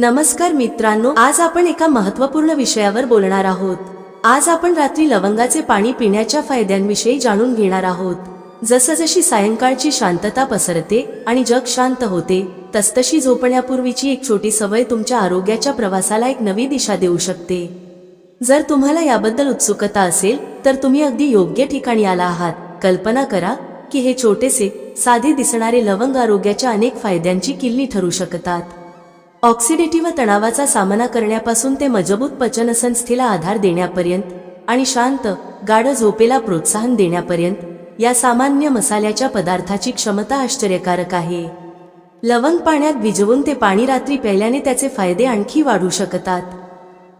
नमस्कार मित्रांनो आज आपण एका महत्त्वपूर्ण विषयावर बोलणार आहोत. आज आपण रात्री लवंगाचे पाणी पिण्याच्या फायद्यांविषयी जाणून घेणार आहोत. जसजशी सायंकाळची शांतता पसरते आणि जग शांत होते तसतशी झोपण्यापूर्वीची एक छोटी सवय तुमच्या आरोग्याच्या प्रवासाला एक नवी दिशा देऊ शकते. जर तुम्हाला याबद्दल उत्सुकता असेल तर तुम्ही अगदी योग्य ठिकाणी आला आहात. कल्पना करा की हे छोटेसे साधे दिसणारे लवंग आरोग्याच्या अनेक फायद्यांची किल्ली ठरू शकतात. ऑक्सिडेटिव्ह तणावाचा सामना करण्यापासून ते मजबूत पचनसंस्थेला आधार देण्यापर्यंत आणि शांत गाढ झोपेला प्रोत्साहन देण्यापर्यंत या सामान्य मसाल्याच्या पदार्थाची क्षमता आश्चर्यकारक आहे. लवंग पाण्यात भिजवून ते पाणी रात्री प्यायल्याने त्याचे फायदे आणखी वाढू शकतात.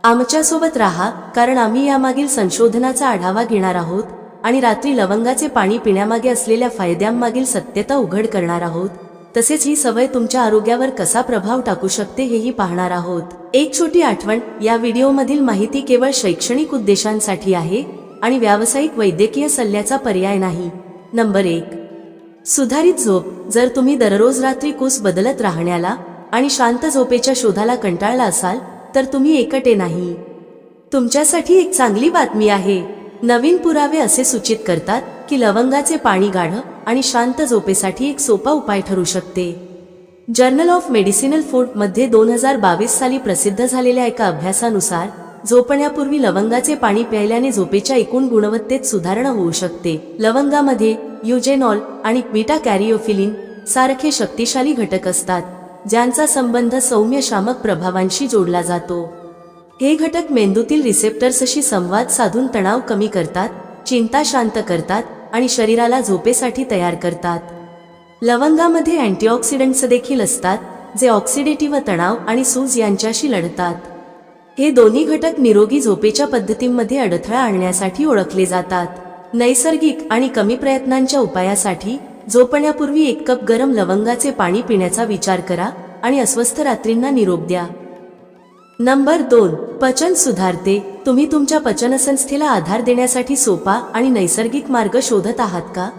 आमच्यासोबत राहा कारण आम्ही यामागील संशोधनाचा आढावा घेणार आहोत आणि रात्री लवंगाचे पाणी पिण्यामागे असलेल्या फायद्यांमागील सत्यता उघड करणार आहोत. तसेच ही सवय तुमच्या आरोग्यावर कसा प्रभाव टाकू शकते हेही पाहणार आहोत. एक छोटी आठवण या व्हिडिओमधील माहिती केवळ शैक्षणिक उद्देशांसाठी आहे आणि व्यावसायिक वैद्यकीय सल्ल्याचा पर्याय नाही. नंबर एक. सुधारित झोप जर तुम्ही दररोज रात्री कूस बदलत राहण्याला आणि शांत झोपेच्या शोधाला कंटाळला असाल तर तुम्ही एकटे नाही. तुमच्यासाठी एक चांगली बातमी आहे. नवीन पुरावे असे सूचित करतात की लवंगाचे पाणी गाढ आणि शांत झोपेसाठी एक सोपा उपाय ठरू शकते. जर्नल ऑफ मेडिसिनल फूडमध्ये दोन हजार बावीस साली प्रसिद्ध झालेल्या एका अभ्यासानुसार झोपण्यापूर्वी लवंगाचे पाणी प्यायल्याने झोपेच्या एकूण गुणवत्तेत सुधारणा होऊ शकते. लवंगामध्ये युजेनॉल आणि बीटा कॅरिओफिलिन सारखे शक्तिशाली घटक असतात ज्यांचा संबंध सौम्य शामक प्रभावांशी जोडला जातो. हे घटक मेंदूतील रिसेप्टर्सशी संवाद साधून तणाव कमी करतात चिंता शांत करतात आणि शरीराला झोपेसाठी तयार करतात. लवंगामध्ये अँटीऑक्सिडंट्स देखील असतात जे ऑक्सिडेटिव्ह तणाव आणि सूज यांच्याशी लढतात. हे दोन्ही घटक निरोगी झोपेच्या पद्धतींमध्ये अडथळा आणण्यासाठी ओळखले जातात. नैसर्गिक आणि कमी प्रयत्नांच्या उपायासाठी झोपण्यापूर्वी एक कप गरम लवंगाचे पाणी पिण्याचा विचार करा आणि अस्वस्थ रात्रींना निरोप द्या. नंबर दोन. पचन सुधारते. तुम्ही तुमच्या पचनसंस्थेला आधार देण्यासाठी सोपा आणि नैसर्गिक मार्ग शोधत आहात का?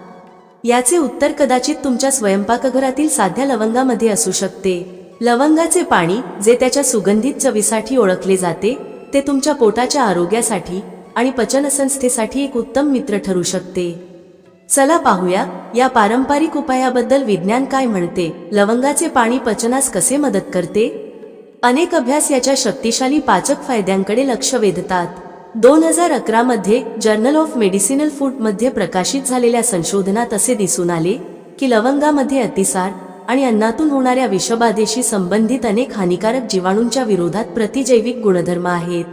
याचे उत्तर कदाचित तुमच्या स्वयंपाकघरातील साध्या लवंगामध्ये असू शकते. लवंगाचे पाणी जे त्याच्या सुगंधित चवीसाठी ओळखले जाते ते तुमच्या पोटाच्या आरोग्यासाठी आणि पचनसंस्थेसाठी एक उत्तम मित्र ठरू शकते. चला पाहूया या पारंपरिक उपायाबद्दल विज्ञान काय म्हणते? लवंगाचे पाणी पचनास कसे मदत करते? अनेक अभ्यास याच्या शक्तिशाली पाचक फायद्यांकडे लक्ष वेधतात. दोन हजार अकरा मध्ये जर्नल ऑफ मेडिसिनल फूडमध्ये प्रकाशित झालेल्या संशोधनात असे दिसून आले की लवंगामध्ये अतिसार आणि अन्नातून होणाऱ्या विषबाधेशी संबंधित अनेक हानिकारक जीवाणूंच्या विरोधात प्रतिजैविक गुणधर्म आहेत.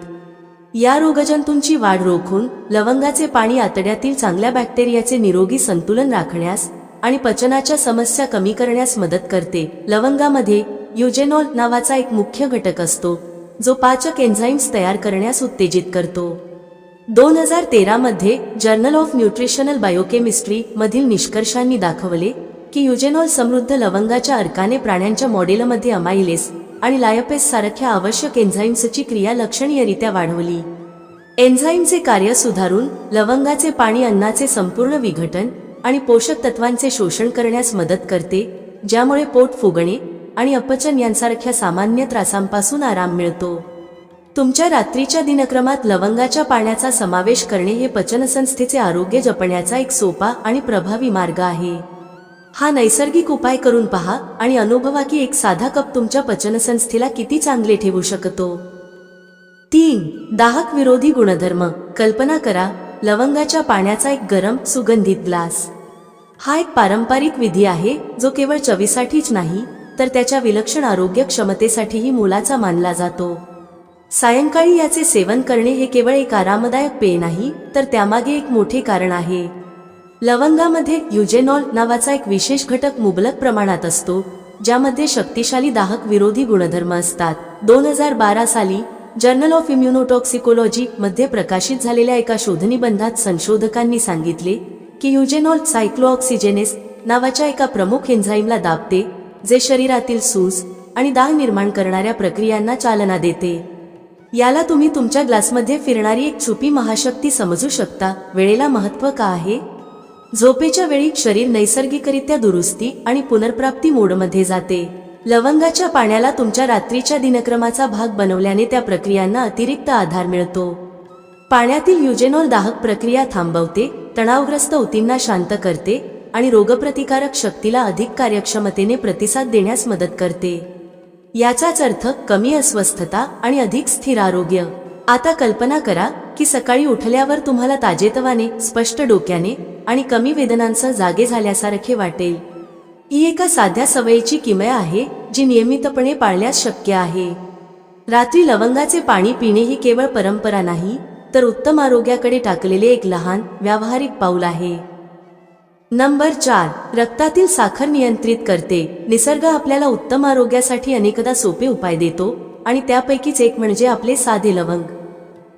या रोगजंतूंची वाढ रोखून लवंगाचे पाणी आतड्यातील चांगल्या बॅक्टेरियाचे निरोगी संतुलन राखण्यास आणि पचनाच्या समस्या कमी करण्यास मदत करते. लवंगामध्ये युजेनॉल नावाचा एक मुख्य घटक असतो जो पाचक एन्झाईम्स तयार करण्यास उत्तेजित करतो. दोन हजार तेरामध्ये जर्नल ऑफ न्यूट्रिशनल बायोकेमिस्ट्री मधील निष्कर्षांनी दाखवले की युजेनॉल समृद्ध लवंगाच्या अर्काने प्राण्यांच्या मॉडेलमध्ये अमाइलेस आणि लायपेस सारख्या आवश्यक एन्झाईम्सची क्रिया लक्षणीयरित्या वाढवली. एन्झाईमचे कार्य सुधारून लवंगाचे पाणी अन्नाचे संपूर्ण विघटन आणि पोषक तत्वांचे शोषण करण्यास मदत करते ज्यामुळे पोट फुगणे आणि अपचन यांसारख्या सामान्य त्रासांपासून आराम मिळतो. तुमच्या रात्रीच्या दिनक्रमात लवंगाच्या पाण्याचा समावेश करणे हे पचनसंस्थेचे आरोग्य जपण्याचा एक सोपा आणि प्रभावी मार्ग आहे. हा नैसर्गिक उपाय करून पहा आणि अनुभवा की एक साधा कप तुमच्या पचनसंस्थेला किती चांगले ठेवू शकतो. तीन दाहक विरोधी गुणधर्म. कल्पना करा लवंगाच्या पाण्याचा एक गरम सुगंधित ग्लास. हा एक पारंपरिक विधी आहे जो केवळ चवीसाठीच नाही तर त्याच्या विलक्षण आरोग्य क्षमतेसाठीही मोलाचा मानला जातो. सायंकाळी याचे सेवन करणे हे केवळ एक आरामदायक पेय नाही तर त्यामागे एक मोठे कारण आहे. लवंगामध्ये युजेनॉल नावाचा एक विशेष घटक मुबलक प्रमाणात असतो ज्यामध्ये शक्तिशाली दाहक विरोधी गुणधर्म असतात. दोन हजार बारा साली जर्नल ऑफ इम्युनोटॉक्सिकोलॉजी मध्ये प्रकाशित झालेल्या एका शोधनिबंधात संशोधकांनी सांगितले की युजेनॉल सायक्लोऑक्सिजेनेस नावाच्या एका प्रमुख एन्झाईमला दाबते जे शरीरातील सूज आणि दाह निर्माण करणाऱ्या प्रक्रियांना चालना देते. याला तुम्ही तुमच्या ग्लासमध्ये फिरणारी एक छुपी महाशक्ती समजू शकता. वेळेला महत्त्व का आहे? झोपेच्या वेळी शरीर नैसर्गिकरित्या दुरुस्ती आणि पुनर्प्राप्ती मोडमध्ये जाते. लवंगाच्या पाण्याला तुमच्या रात्रीच्या दिनक्रमाचा भाग बनवल्याने त्या प्रक्रियांना अतिरिक्त आधार मिळतो. पाण्यातील युजेनॉल दाहक प्रक्रिया थांबवते तणावग्रस्त ऊतींना शांत करते आणि रोगप्रतिकारक शक्तीला अधिक कार्यक्षमतेने प्रतिसाद देण्यास मदत करते. याचाच अर्थ कमी अस्वस्थता आणि अधिक स्थिर आरोग्य. आता कल्पना करा की सकाळी उठल्यावर तुम्हाला ताजेतवाने स्पष्ट डोक्याने आणि कमी वेदनांसह जागे झाल्यासारखे वाटेल. ही एका साध्या सवयीची किमया आहे जी नियमितपणे पाळण्यास शक्य आहे. रात्री लवंगाचे पाणी पिणे ही केवळ परंपरा नाही तर उत्तम आरोग्याकडे टाकलेले एक लहान व्यावहारिक पाऊल आहे. नंबर चार रक्तातील साखर नियंत्रित करते. निसर्ग आपल्याला उत्तम आरोग्यासाठी अनेकदा सोपे उपाय देतो आणि त्यापैकीच एक म्हणजे आपले साधे लवंग.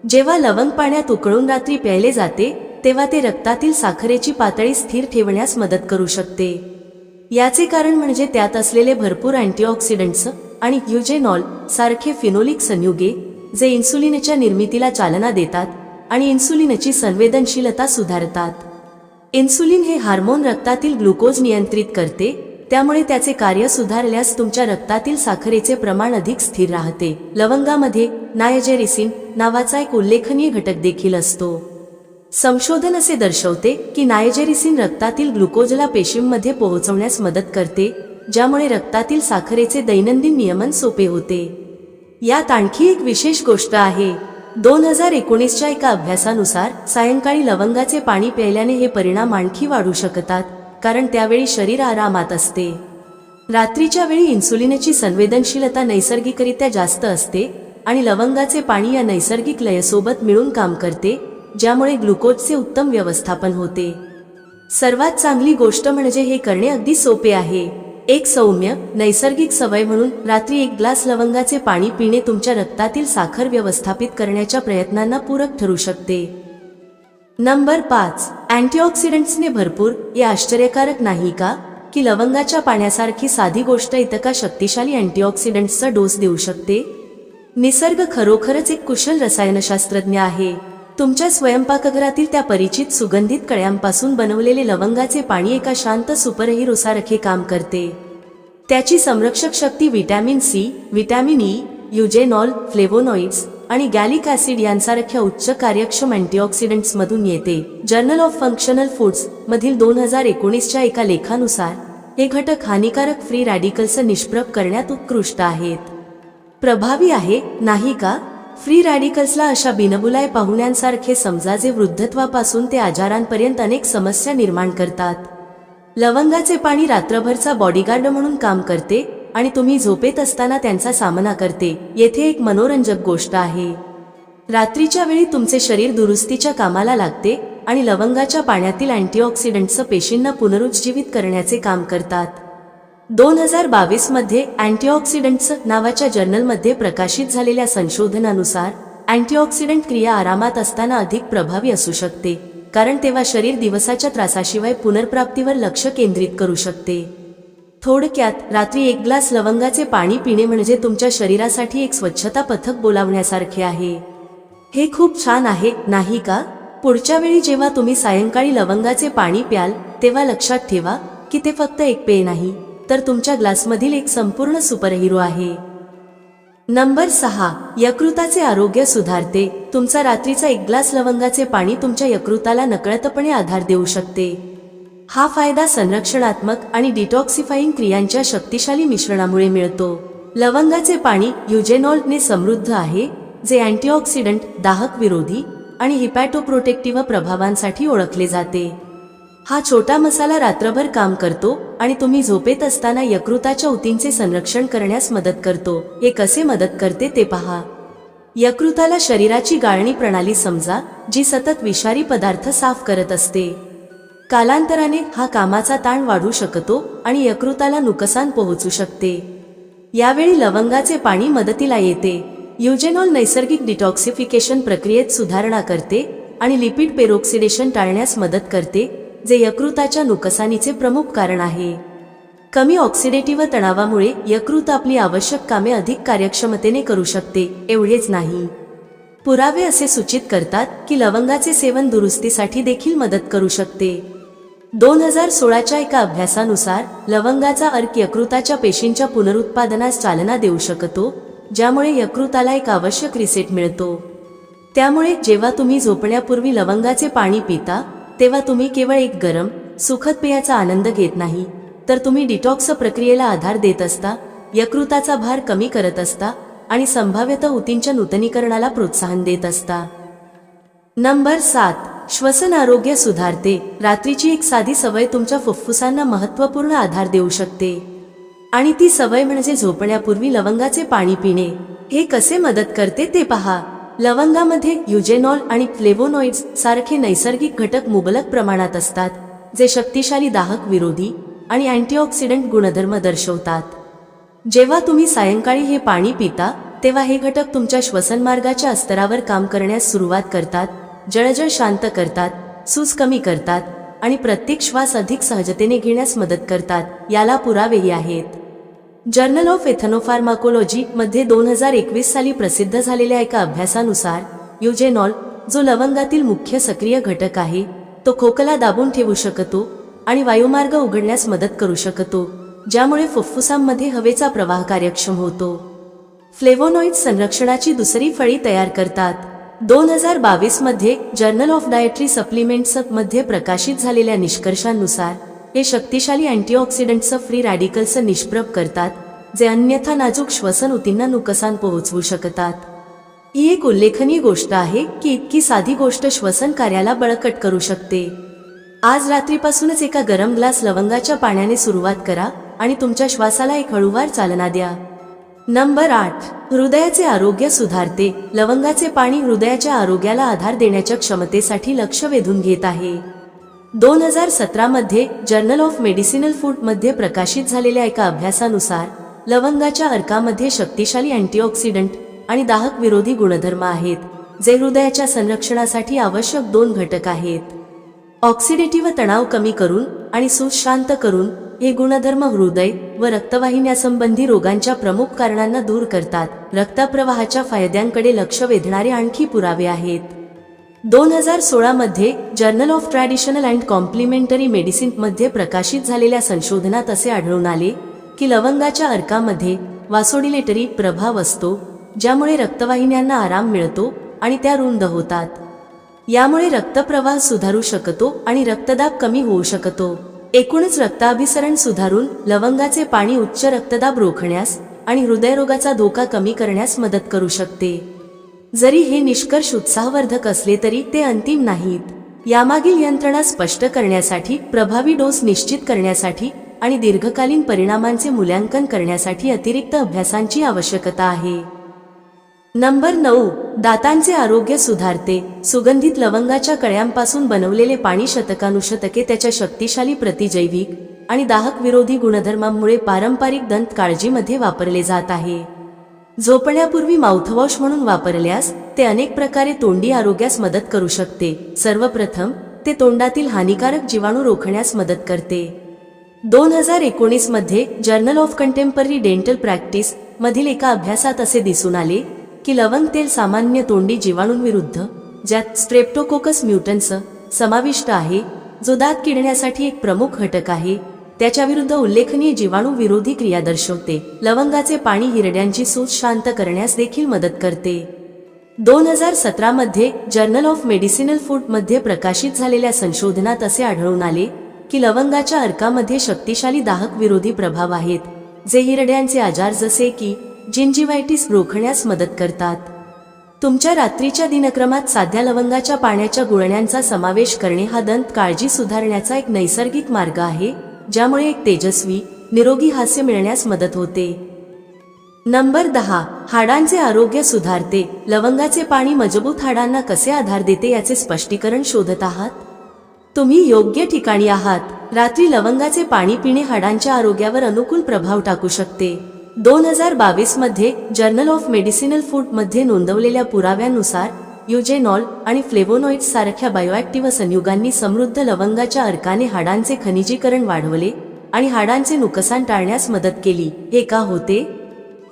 जेव्हा लवंग पाण्यात उकळून रात्री प्यायले जाते तेव्हा ते रक्तातील साखरेची पातळी स्थिर ठेवण्यास मदत करू शकते. याचे कारण म्हणजे त्यात असलेले भरपूर अँटीऑक्सिडंट्स आणि युजेनॉल सारखे फिनोलिक संयुगे जे इन्सुलिनच्या निर्मितीला चालना देतात आणि इन्सुलिनची संवेदनशीलता सुधारतात. इन्सुलिन हे हार्मोन रक्तातील ग्लुकोज नियंत्रित करते त्यामुळे त्याचे कार्य सुधारल्यास तुमच्या रक्तातील साखरेचे प्रमाण अधिक स्थिर राहते. लवंगामध्ये नायजेरिसिन नावाचा एक उल्लेखनीय घटक देखील असतो. संशोधन असे दर्शवते की नायजेरिसिन रक्तातील ग्लुकोजला पेशींमध्ये पोहोचवण्यास मदत करते ज्यामुळे रक्तातील साखरेचे दैनंदिन नियमन सोपे होते. यात आणखी एक विशेष गोष्ट आहे. दोन हजार एकोणीसच्या एका अभ्यासानुसार सायंकाळी लवंगाचे पाणी प्यायल्याने हे परिणाम आणखी वाढू शकतात कारण त्यावेळी शरीर आरामात असते. रात्रीच्या वेळी इन्सुलिनची संवेदनशीलता नैसर्गिकरित्या जास्त असते आणि लवंगाचे पाणी या नैसर्गिक लयसोबत मिळून काम करते ज्यामुळे ग्लुकोजचे उत्तम व्यवस्थापन होते. सर्वात चांगली गोष्ट म्हणजे हे करणे अगदी सोपे आहे. एक सौम्य नैसर्गिक सवय म्हणून रात्री एक ग्लास लवंगाचे पाणी पिणे तुमच्या रक्तातील साखर व्यवस्थापित करण्याच्या प्रयत्नांना पूरक ठरू शकते. नंबर पाच. अँटीऑक्सिडंट्सने भरपूर हे आश्चर्यकारक नाही का? की लवंगाच्या पाण्यासारखी साधी गोष्ट इतका शक्तिशाली अँटीऑक्सिडंट्सचा डोस देऊ शकते? निसर्ग खरोखरच एक कुशल रसायनशास्त्रज्ञ आहे. तुमच्या स्वयंपाकघरातील त्या परिचित सुगंधित कळ्यांपासून बनवलेले लवंगाचे पाणी एका शांत सुपरहिरोसारखे काम करते. त्याची संरक्षक शक्ती vitamin C vitamin E eugenol flavonoids आणि गॅलिक ऍसिड यांसारख्या उच्च कार्यक्षम अँटीऑक्सिडंट्स मधून येते. जर्नल ऑफ फंक्शनल फूड्स मधील दोन हजार एकोणीसच्या एका लेखानुसार हे घटक हानिकारक फ्री रॅडिकल्स निष्प्रभ करण्यात उत्कृष्ट आहेत. प्रभावी आहे नाही का? फ्री रॅडिकल्सला अशा बिनबुलाय पाहुण्यांसारखे समजा जे वृद्धत्वापासून ते आजारांपर्यंत अनेक समस्या निर्माण करतात. लवंगाचे पाणी रात्रभरचा बॉडीगार्ड म्हणून काम करते आणि तुम्ही झोपेत असताना त्यांचा सामना करते. येथे एक मनोरंजक गोष्ट आहे. रात्रीच्या वेळी तुमचे शरीर दुरुस्तीच्या कामाला लागते आणि लवंगाच्या पाण्यातील अँटीऑक्सिडंट्स पेशींना पुनरुज्जीवित करण्याचे काम करतात. दोन हजार बावीसमध्ये अँटीऑक्सिडंट्स नावाच्या जर्नलमध्ये प्रकाशित झालेल्या संशोधनानुसार अँटीऑक्सिडंट क्रिया आरामात असताना अधिक प्रभावी असू शकते कारण तेव्हा शरीर दिवसाच्या त्रासाशिवाय पुनर्प्राप्तीवर लक्ष केंद्रित करू शकते. थोडक्यात रात्री एक ग्लास लवंगाचे पाणी पिणे म्हणजे तुमच्या शरीरासाठी एक स्वच्छता पथक बोलावण्यासारखे आहे. हे खूप छान आहे नाही का? पुढच्या वेळी जेव्हा तुम्ही सायंकाळी लवंगाचे पाणी प्याल तेव्हा लक्षात ठेवा की ते फक्त एक पेय नाही. तर तुमच्या ग्लासमधील एक संपूर्ण सुपरहिरो आहे. नंबर सहा यकृताचे आरोग्य सुधारते. तुमचा रात्रीचा एक ग्लास लवंगाचे पाणी तुमच्या यकृताला नकळतपणे आधार देऊ शकते. हा फायदा संरक्षणात्मक आणि डिटॉक्सिफाईंग क्रियांच्या शक्तिशाली मिश्रणामुळे मिळतो. लवंगाचे पाणी युजेनॉल्टने समृद्ध आहे जे अँटीऑक्सिडंट दाहक विरोधी आणि हिपॅटोप्रोटेक्टिव्ह प्रभावांसाठी ओळखले जाते. हा छोटा मसाला रात्रभर काम करतो आणि तुम्ही झोपेत असताना यकृताच्या ऊतींचे संरक्षण करण्यास मदत करतो. हे कसे मदत करते ते पहा. यकृताला शरीराची गाळणी प्रणाली समजा जी सतत विषारी पदार्थ साफ करत असते. कालांतराने हा कामाचा ताण वाढू शकतो आणि यकृताला नुकसान पोहोचू शकते. यावेळी लवंगाचे पाणी मदतीला येते. युजेनॉल नैसर्गिक डिटॉक्सिफिकेशन प्रक्रियेत सुधारणा करते आणि लिपिड पेरोक्सिडेशन टाळण्यास मदत करते जे यकृताच्या नुकसानीचे प्रमुख कारण आहे. कमी ऑक्सिडेटिव्ह तणावामुळे यकृत आपली आवश्यक कामे अधिक कार्यक्षमतेने करू शकते एवढेच नाही. पुरावे असे सूचित करतात की लवंगाचे सेवन दुरुस्तीसाठी देखील मदत करू शकते. दोन हजार सोळाच्या एका अभ्यासानुसार लवंगाचा अर्क यकृताच्या पेशींच्या पुनरुत्पादनास चालना देऊ शकतो ज्यामुळे यकृताला एक आवश्यक रिसेट मिळतो. त्यामुळे जेव्हा तुम्ही झोपण्यापूर्वी लवंगाचे पाणी पिता तेव्हा तुम्ही केवळ एक गरम सुखद पेयाचा आनंद घेत नाही तर तुम्ही डिटॉक्स प्रक्रियेला आधार देत असता यकृताचा भार कमी करत असता आणि संभाव्यत ऊतींच्या नूतनीकरणाला प्रोत्साहन देत असता. नंबर सात श्वसन आरोग्य सुधारते. रात्रीची एक साधी सवय तुमच्या फुफ्फुसांना महत्त्वपूर्ण आधार देऊ शकते. आणि ती सवय म्हणजे झोपण्यापूर्वी लवंगाचे पाणी पिणे. हे कसे मदत करते ते पहा. लवंगामध्ये युजेनॉल आणि फ्लेवोनॉइड्स सारखे नैसर्गिक घटक मुबलक प्रमाणात असतात जे शक्तिशाली दाहक विरोधी आणि अँटीऑक्सिडंट गुणधर्म दर्शवतात. जेव्हा तुम्ही सायंकाळी हे पाणी पिता तेव्हा हे घटक तुमच्या श्वसनमार्गाच्या अस्तरावर काम करण्यास सुरुवात करतात जळजळ शांत करतात सूज कमी करतात आणि प्रत्येक श्वास अधिक सहजतेने घेण्यास मदत करतात याला पुरावेही आहेत. जर्नल ऑफ एथनोफार्माकोलॉजी मध्ये दोन हजार एकवीस साली प्रसिद्ध झालेल्या एका अभ्यासानुसार युजेनॉल जो लवंगातील मुख्य सक्रिय घटक आहे तो खोकला दाबून ठेवू शकतो आणि वायुमार्ग उघडण्यास मदत करू शकतो ज्यामुळे फुफ्फुसांमध्ये हवेचा प्रवाह कार्यक्षम होतो. फ्लेवोनॉइड संरक्षणाची दुसरी फळी तयार करतात. दोन हजार बावीसमध्ये जर्नल ऑफ डायटरी सप्लिमेंट्समध्ये प्रकाशित झालेल्या निष्कर्षांनुसार हे शक्तिशाली अँटीऑक्सिडंटचं फ्री रॅडिकल्सचं निष्प्रभ करतात जे अन्यथा नाजूक श्वसन ऊतींना नुकसान पोहोचवू शकतात. ही एक उल्लेखनीय गोष्ट आहे की इतकी साधी गोष्ट श्वसन कार्याला बळकट करू शकते. आज रात्रीपासूनच एका गरम ग्लास लवंगाच्या पाण्याने सुरुवात करा आणि तुमच्या श्वासाला एक हळूवार चालना द्या. नंबर आठ. हृदयाचे आरोग्य सुधारते. लवंगाचे पाणी हृदयाच्या आरोग्याला आधार देण्याच्या क्षमतेसाठी लक्ष वेधून घेत आहे. दोन हजार सतरामध्ये जर्नल ऑफ मेडिसिनल फूडमध्ये प्रकाशित झालेल्या एका अभ्यासानुसार लवंगाच्या अर्कामध्ये शक्तिशाली अँटीऑक्सिडंट आणि दाहक विरोधी गुणधर्म आहेत जे हृदयाच्या संरक्षणासाठी आवश्यक दोन घटक आहेत. ऑक्सिडेटिव्ह तणाव कमी करून आणि सुशांत करून हे गुणधर्म हृदय व रक्तवाहिन्यासंबंधी रोगांच्या प्रमुख कारणांना दूर करतात रक्तप्रवाहाच्या फायद्यांकडे लक्ष वेधणारे आणखी पुरावे आहेत. दोन हजार सोळामध्ये journal of traditional and complementary मेडिसिनमध्ये प्रकाशित झालेल्या संशोधनात असे आढळून आले की लवंगाच्या अर्कामध्ये वासोडिलेटरी प्रभाव असतो ज्यामुळे रक्तवाहिन्यांना आराम मिळतो आणि त्या रुंद होतात. यामुळे रक्तप्रवाह सुधारू शकतो आणि रक्तदाब कमी होऊ शकतो. एकूणच रक्ताभिसरण सुधारून लवंगाचे पाणी उच्च रक्तदाब रोखण्यास आणि हृदयरोगाचा धोका कमी करण्यास मदत करू शकते. जरी हे निष्कर्ष उत्साहवर्धक असले तरी ते अंतिम नाहीत. यामागील यंत्रणा स्पष्ट करण्यासाठी प्रभावी डोस निश्चित करण्यासाठी आणि दीर्घकालीन परिणामांचे मूल्यांकन करण्यासाठी अतिरिक्त अभ्यासांची आवश्यकता आहे. नंबर नऊ. दातांचे आरोग्य सुधारते. सुगंधित लवंगाच्या कळ्यांपासून बनवलेले पाणी शतकानुशतके त्याच्या शक्तिशाली प्रतिजैविक आणि दाहक विरोधी गुणधर्मांमुळे पारंपरिक दंत काळजीमध्ये वापरले जात आहे. झोपण्यापूर्वी माउथवॉश म्हणून वापरल्यास ते अनेक प्रकारे तोंडी आरोग्यास मदत करू शकते. सर्वप्रथम ते तोंडातील हानिकारक जीवाणू रोखण्यास मदत करते. दोन हजार एकोणीसमध्ये journal of contemporary dental practice मधील एका अभ्यासात असे दिसून आले की लवंग तेल सामान्य तोंडी जीवाणूंविरुद्ध ज्यात स्ट्रेप्टोकोकस म्युटन्स समाविष्ट आहे जो दात किडण्यासाठी एक प्रमुख घटक आहे. त्याच्या विरुद्ध उल्लेखनीय जीवाणू विरोधी क्रिया दर्शवते. लवंगाचे पाणी हिरड्यांची सूज शांत करण्यास देखील मदत करते. दोन हजार सतरा मध्ये जर्नल ऑफ मेडिसिनल फूडमध्ये प्रकाशित झालेल्या संशोधनात असे आढळून आले की लवंगाच्या अर्कामध्ये शक्तिशाली दाहक विरोधी प्रभाव आहेत जे हिरड्यांचे आजार जसे की जिंजिवायटिस रोखण्यास मदत करतात. तुमच्या रात्रीच्या दिनक्रमात साध्या लवंगाच्या पाण्याच्या गुळण्यांचा समावेश करणे हा दंत काळजी सुधारण्याचा एक नैसर्गिक मार्ग आहे? ज्यामुळे एक तेजस्वी निरोगी हास्य मिळण्यास मदत होते. नंबर दहा. हाडांचे आरोग्य सुधारते. लवंगाचे पाणी मजबूत हाडांना कसे आधार देते याचे स्पष्टीकरण शोधत आहात? तुम्ही योग्य ठिकाणी आहात. रात्री लवंगाचे पाणी पिणे हाडांच्या आरोग्यावर अनुकूल प्रभाव टाकू शकते. दोन हजार बावीसमध्ये जर्नल ऑफ मेडिसिनल फूडमध्ये नोंदवलेल्या पुराव्यानुसार युजेनॉल आणि फ्लेवोनॉइड्स सारख्या बायोॲक्टिव्ह संयुगांनी समृद्ध लवंगाच्या अर्काने हाडांचे खनिजीकरण वाढवले आणि हाडांचे नुकसान टाळण्यास मदत केली. हे का होते?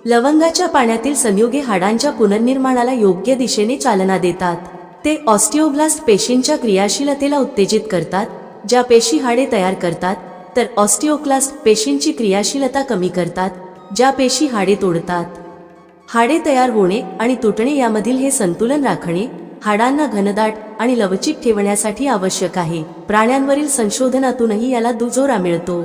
लवंगाच्या पाण्यातील संयुगे हाडांच्या पुनर्निर्माणाला योग्य दिशेने चालना देतात. ते ऑस्टिओब्लास्ट पेशींच्या क्रियाशीलतेला उत्तेजित करतात. ज्या पेशी हाडे तयार करतात तर ऑस्टिओक्लास्ट पेशींची क्रियाशीलता कमी करतात. ज्या पेशी हाडे तोडतात. हाडे तयार होणे आणि तुटणे यामधील हे संतुलन राखणे हाडांना घनदाट आणि लवचिक ठेवण्यासाठी आवश्यक आहे. प्राण्यांवरील संशोधनातूनही याला दुजोरा मिळतो.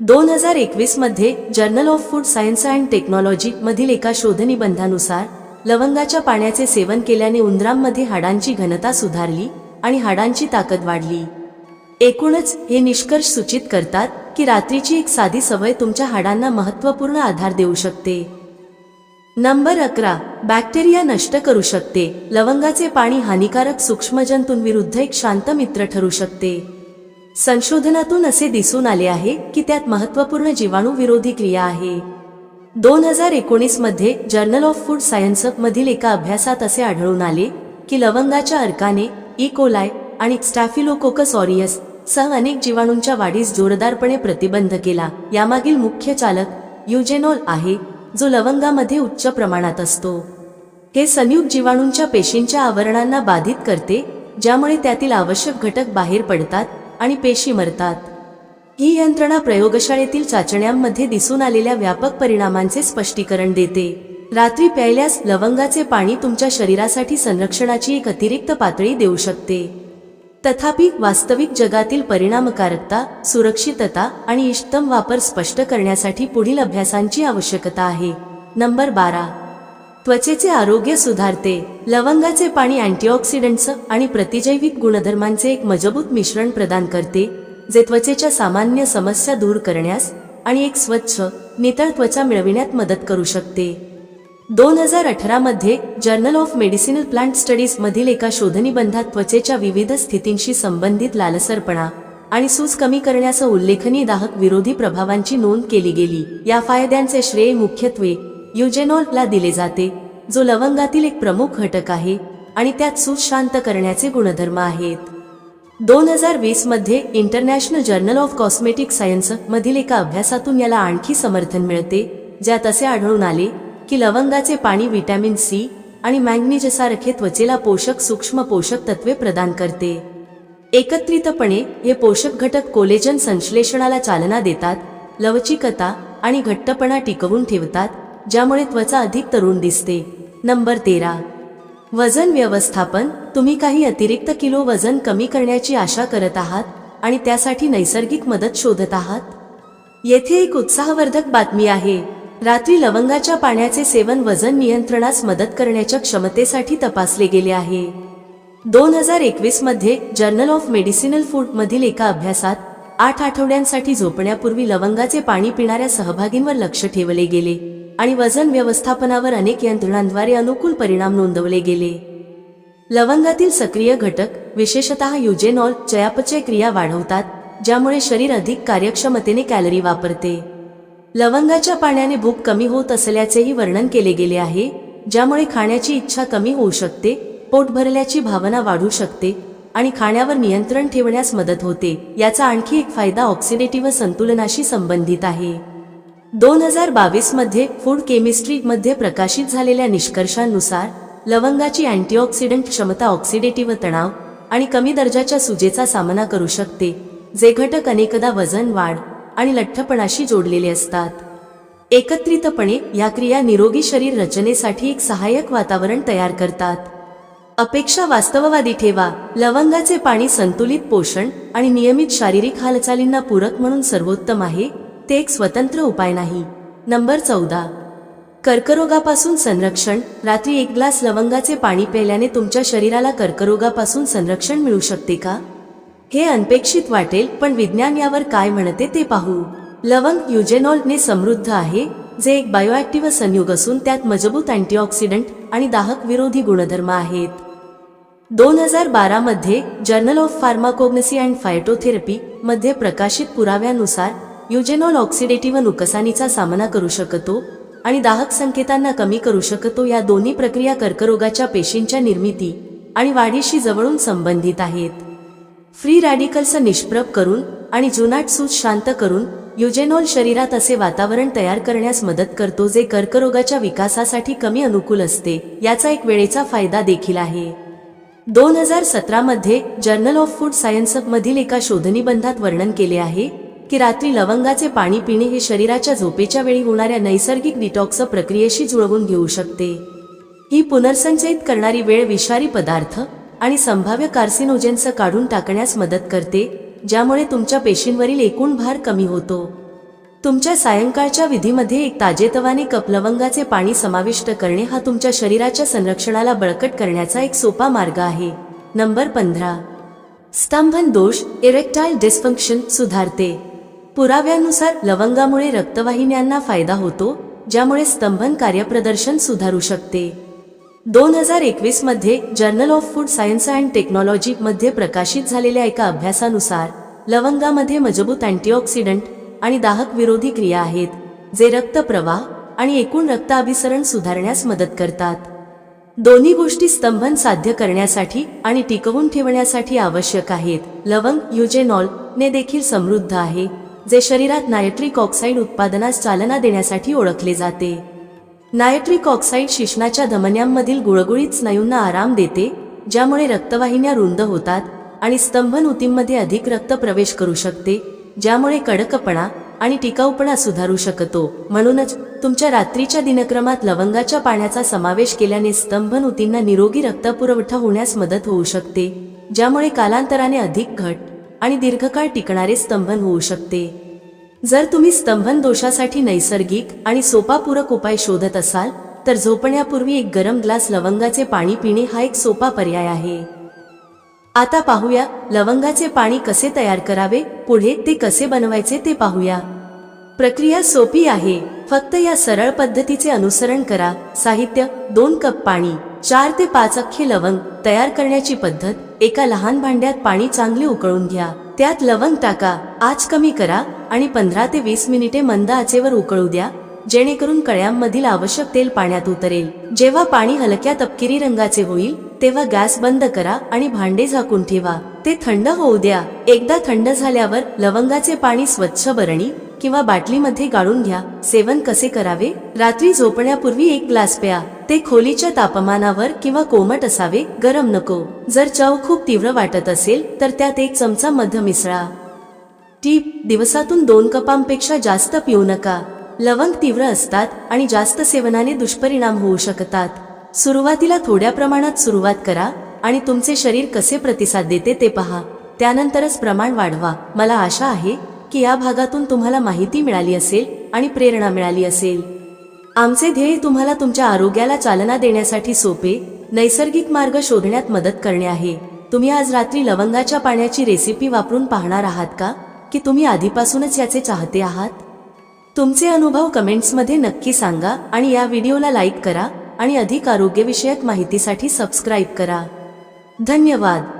दोन हजार एकवीसमध्ये journal of food science and technology मधील एका शोधनिबंधानुसार लवंगाच्या पाण्याचे सेवन केल्याने उंदरांमध्ये हाडांची घनता सुधारली आणि हाडांची ताकद वाढली. एकूणच हे निष्कर्ष सूचित करतात की रात्रीची एक साधी सवय तुमच्या हाडांना महत्त्वपूर्ण आधार देऊ शकते. नंबर अकरा बॅक्टेरिया नष्ट करू शकते. लवंगाचे पाणी हानिकारक सूक्ष्मजंतूंविरुद्ध एक शांत मित्र ठरू शकते. संशोधनातून असे दिसून आले आहे की त्यात महत्त्वपूर्ण जीवाणू विरोधी क्रिया आहे. दोन हजार एकोणीसमध्ये जर्नल ऑफ फूड सायन्स मधील एका अभ्यासात असे आढळून आले की लवंगाच्या अर्काने e. इकोलाय आणि स्टॅफिलोकोकस ऑरियस सह अनेक जीवाणूंच्या वाढीस जोरदारपणे प्रतिबंध केला. यामागील मुख्य चालक युजेनॉल आहे. जो लवंगामध्ये उच्च प्रमाणात असतो. हे संयुग जीवाणूंच्या पेशींच्या आवरणांना बाधित करते ज्यामुळे त्यातील आवश्यक घटक बाहेर पडतात आणि पेशी मरतात. ही यंत्रणा प्रयोगशाळेतील चाचण्यांमध्ये दिसून आलेल्या व्यापक परिणामांचे स्पष्टीकरण देते. रात्री प्यायल्यास लवंगाचे पाणी तुमच्या शरीरासाठी संरक्षणाची एक अतिरिक्त पातळी देऊ शकते. तथापि वास्तविक जगातील परिणामकारकता सुरक्षितता आणि इष्टतम वापर स्पष्ट करण्यासाठी पुढील अभ्यासांची आवश्यकता आहे. नंबर बारा. त्वचेचे आरोग्य सुधारते. लवंगाचे पाणी अँटीऑक्सिडंट्स आणि प्रतिजैविक गुणधर्मांचे एक मजबूत मिश्रण प्रदान करते जे त्वचेच्या सामान्य समस्या दूर करण्यास आणि एक स्वच्छ नितळ त्वचा मिळविण्यात मदत करू शकते. दोन हजार अठरामध्ये journal of medicinal plant studies मधील एका शोधनिबंधात त्वचेच्या विविध स्थितींशी संबंधित लालसरपणा आणि सूज कमी करण्यासह उल्लेखनीय दाहक विरोधी प्रभावांची नोंद केली गेली. या फायद्यांचे श्रेय मुख्यत्वे युजेनॉलला दिले जाते जो लवंगातील एक प्रमुख घटक आहे आणि त्यात सूज शांत करण्याचे गुणधर्म आहेत. दोन हजार वीसमध्ये international journal of cosmetic science मधील एका अभ्यासातून याला आणखी समर्थन मिळते ज्यात असे आढळून आले की लवंगाचे पाणी व्हिटॅमिन सी आणि मॅग्नेजसारखे त्वचेला पोषक सूक्ष्म पोषक तत्वे प्रदान करते. एकत्रितपणे हे पोषक घटक कोलेजन संश्लेषणाला चालना देतात लवचिकता आणि घट्टपणा टिकवून ठेवतात ज्यामुळे त्वचा अधिक तरुण दिसते. नंबर तेरा. वजन व्यवस्थापन. तुम्ही काही अतिरिक्त किलो वजन कमी करण्याची आशा करत आहात आणि त्यासाठी नैसर्गिक मदत शोधत आहात? येथे एक उत्साहवर्धक बातमी आहे. रात्री लवंगाच्या पाण्याचे सेवन वजन नियंत्रणास मदत करण्याच्या क्षमतेसाठी तपासले गेले आहे. दोन हजार एकवीसमध्ये जर्नल ऑफ मेडिसिनल फूड मधील एका अभ्यासात आठ आठवड्यांसाठी झोपण्यापूर्वी लवंगाचे पाणी पिणाऱ्या सहभागींवर लक्ष ठेवले गेले आणि वजन व्यवस्थापनावर अनेक यंत्रणांद्वारे अनुकूल परिणाम नोंदवले गेले. लवंगातील सक्रिय घटक विशेषतः युजेनॉल चयापचय क्रिया वाढवतात ज्यामुळे शरीर अधिक कार्यक्षमतेने कॅलरी वापरते. लवंगाच्या पाण्याने भूक कमी होत असल्याचेही वर्णन केले गेले आहे ज्यामुळे खाण्याची इच्छा कमी होऊ शकते पोट भरल्याची भावना वाढू शकते आणि खाण्यावर नियंत्रण ठेवण्यास मदत होते. याचा आणखी एक फायदा ऑक्सिडेटिव्ह संतुलनाशी संबंधित आहे. दोन हजार बावीसमध्ये फूड केमिस्ट्री मध्ये प्रकाशित झालेल्या निष्कर्षांनुसार लवंगाची अँटीऑक्सिडंट क्षमता ऑक्सिडेटिव्ह तणाव आणि कमी दर्जाच्या सुजेचा सामना करू शकते जे घटक अनेकदा वजन वाढ आणि लठ्ठपणाशी जोडलेले असतात. एकत्रितपणे या क्रिया निरोगी शरीर रचनेसाठी एक सहाय्यक वातावरण तयार करतात. अपेक्षा वास्तववादी ठेवा लवंगाचे पाणी संतुलित पोषण आणि नियमित शारीरिक हालचालींना पूरक म्हणून सर्वोत्तम आहे ते एक स्वतंत्र उपाय नाही. नंबर चौदा. कर्करोगापासून संरक्षण रात्री एक ग्लास लवंगाचे पाणी प्यायल्याने तुमच्या शरीराला कर्करोगापासून संरक्षण मिळू शकते का? हे अनपेक्षित वाटेल पण विज्ञान यावर काय म्हणते ते पाहू. लवंग युजेनॉलने समृद्ध आहे जे एक बायोॲक्टिव्ह संयुग असून त्यात मजबूत अँटीऑक्सिडंट आणि दाहक विरोधी गुणधर्म आहेत. दोन हजार बारामध्ये journal of pharmacognosy and phytotherapy मध्ये प्रकाशित पुराव्यानुसार युजेनॉल ऑक्सिडेटिव्ह नुकसानीचा सामना करू शकतो आणि दाहक संकेतांना कमी करू शकतो या दोन्ही प्रक्रिया कर्करोगाच्या पेशींच्या निर्मिती आणि वाढीशी जवळून संबंधित आहेत. फ्री रॅडिकल्स निष्प्रभ करून आणि जुनाट सूज शांत करून युजेनॉल शरीरात असे वातावरण तयार करण्यास मदत करतो जे कर्करोगाच्या विकासासाठी कमी अनुकूल असते याचा एक वेळेचा फायदा देखील आहे. दोन हजार सतरामध्ये जर्नल ऑफ फूड सायन्स मधील एका शोधनिबंधात वर्णन केले आहे की रात्री लवंगाचे पाणी पिणे हे शरीराच्या झोपेच्या वेळी होणाऱ्या नैसर्गिक डिटॉक्स प्रक्रियेशी जुळवून घेऊ शकते. ही पुनर्संचयित करणारी वेळ विषारी पदार्थ आणि संभाव्य कार्सिनोजेन्स काढून टाकण्यास मदत करते ज्यामुळे तुमच्या पेशींवरील एकूण भार कमी होतो. तुमच्या सायंकाळच्या विधीमध्ये एक ताजेतवाने कप लवंगाचे पाणी समाविष्ट करणे हा तुमच्या शरीराच्या संरक्षणाला बळकट करण्याचा एक सोपा मार्ग आहे. नंबर पंधरा. स्तंभन दोष इरेक्टाईल डिस्फंक्शन सुधारते. पुराव्यानुसार लवंगामुळे रक्तवाहिन्यांना फायदा होतो ज्यामुळे स्तंभन कार्यप्रदर्शन सुधारू शकते. दोन हजार एकवीसमध्ये journal of food science and technology मध्ये प्रकाशित झालेल्या एका अभ्यासानुसार लवंगामध्ये मजबूत अँटीऑक्सिडंट आणि दाहक विरोधी क्रिया आहेत जे रक्त प्रवाह आणि एकूण रक्त अभिसरण सुधारण्यास मदत करतात. दोन्ही गोष्टी स्तंभन साध्य करण्यासाठी आणि टिकवून ठेवण्यासाठी आवश्यक आहेत. लवंग युजेनॉल ने देखील समृद्ध आहे जे शरीरात नायट्रिक ऑक्साईड उत्पादनास चालना देण्यासाठी ओळखले जाते. नायट्रिक ऑक्साईड शिश्नाच्या धमन्यांमधील गुळगुळीत स्नायूंना आराम देते ज्यामुळे रक्तवाहिन्या रुंद होतात आणि स्तंभन उतींमध्ये अधिक रक्त प्रवेश करू शकते ज्यामुळे कडकपणा आणि टिकाऊपणा सुधारू शकतो. म्हणूनच तुमच्या रात्रीच्या दिनक्रमात लवंगाच्या पाण्याचा समावेश केल्याने स्तंभन उतींना निरोगी रक्तपुरवठा होण्यास मदत होऊ शकते ज्यामुळे कालांतराने अधिक घट आणि दीर्घकाळ टिकणारे स्तंभन होऊ शकते. जर तुम्ही स्तंभन दोषासाठी नैसर्गिक आणि सोपापूरक उपाय शोधत असाल तर झोपण्यापूर्वी एक गरम ग्लास लवंगाचे पाणी पिणे हा एक सोपा पर्याय आहे. आता पाहूया लवंगाचे पाणी कसे तयार करावे पुढे ते कसे बनवायचे ते पाहूया. प्रक्रिया सोपी आहे. फक्त या सरळ पद्धतीचे अनुसरण करा. साहित्य दोन कप पाणी चार ते पाच अख्खे लवंग तयार करण्याची पद्धत एका लहान भांड्यात पाणी चांगले उकळून घ्या. त्यात लवंग टाका आच कमी करा आणि पंधरा ते वीस मिनिटे मंद आचेवर उकळू द्या जेणेकरून कळ्यांमधील आवश्यक तेल पाण्यात उतरेल. जेव्हा पाणी हलक्या तपकिरी रंगाचे होईल तेव्हा गॅस बंद करा आणि भांडे झाकून ठेवा. ते थंड होऊ द्या. एकदा थंड झाल्यावर लवंगाचे पाणी स्वच्छ बरणी किंवा बाटलीमध्ये गाळून घ्या. सेवन कसे करावे? रात्री झोपण्यापूर्वी एक ग्लास प्या. ते खोलीच्या तापमानावर किंवा कोमट असावे गरम नको. जर चव खूप तीव्र वाटत असेल तर त्यात एक चमचा मध मिसळा. टीप दिवसातून दोन कपांपेक्षा जास्त पिऊ नका. लवंग तीव्र असतात आणि जास्त सेवनाने दुष्परिणाम होऊ शकतात. सुरुवातीला थोड्या प्रमाणात सुरुवात करा आणि तुमचे शरीर कसे प्रतिसाद देते ते पहा. त्यानंतरच प्रमाण वाढवा. मला आशा आहे की या भागातून तुम्हाला माहिती मिळाली असेल आणि प्रेरणा मिळाली असेल. आमचे ध्येय तुम्हाला तुमच्या आरोग्याला चालना देण्यासाठी सोपे नैसर्गिक मार्ग शोधण्यात मदत करणे आहे. तुम्ही आज रात्री लवंगाच्या पाण्याची रेसिपी वापरून पाहणार आहात का? की तुम्ही आधीपासूनच याचे चाहते आहात? तुमचे अनुभव कमेंट्समध्ये नक्की सांगा आणि या व्हिडिओला लाईक करा आणि अधिक आरोग्यविषयक माहितीसाठी सबस्क्राईब करा. धन्यवाद!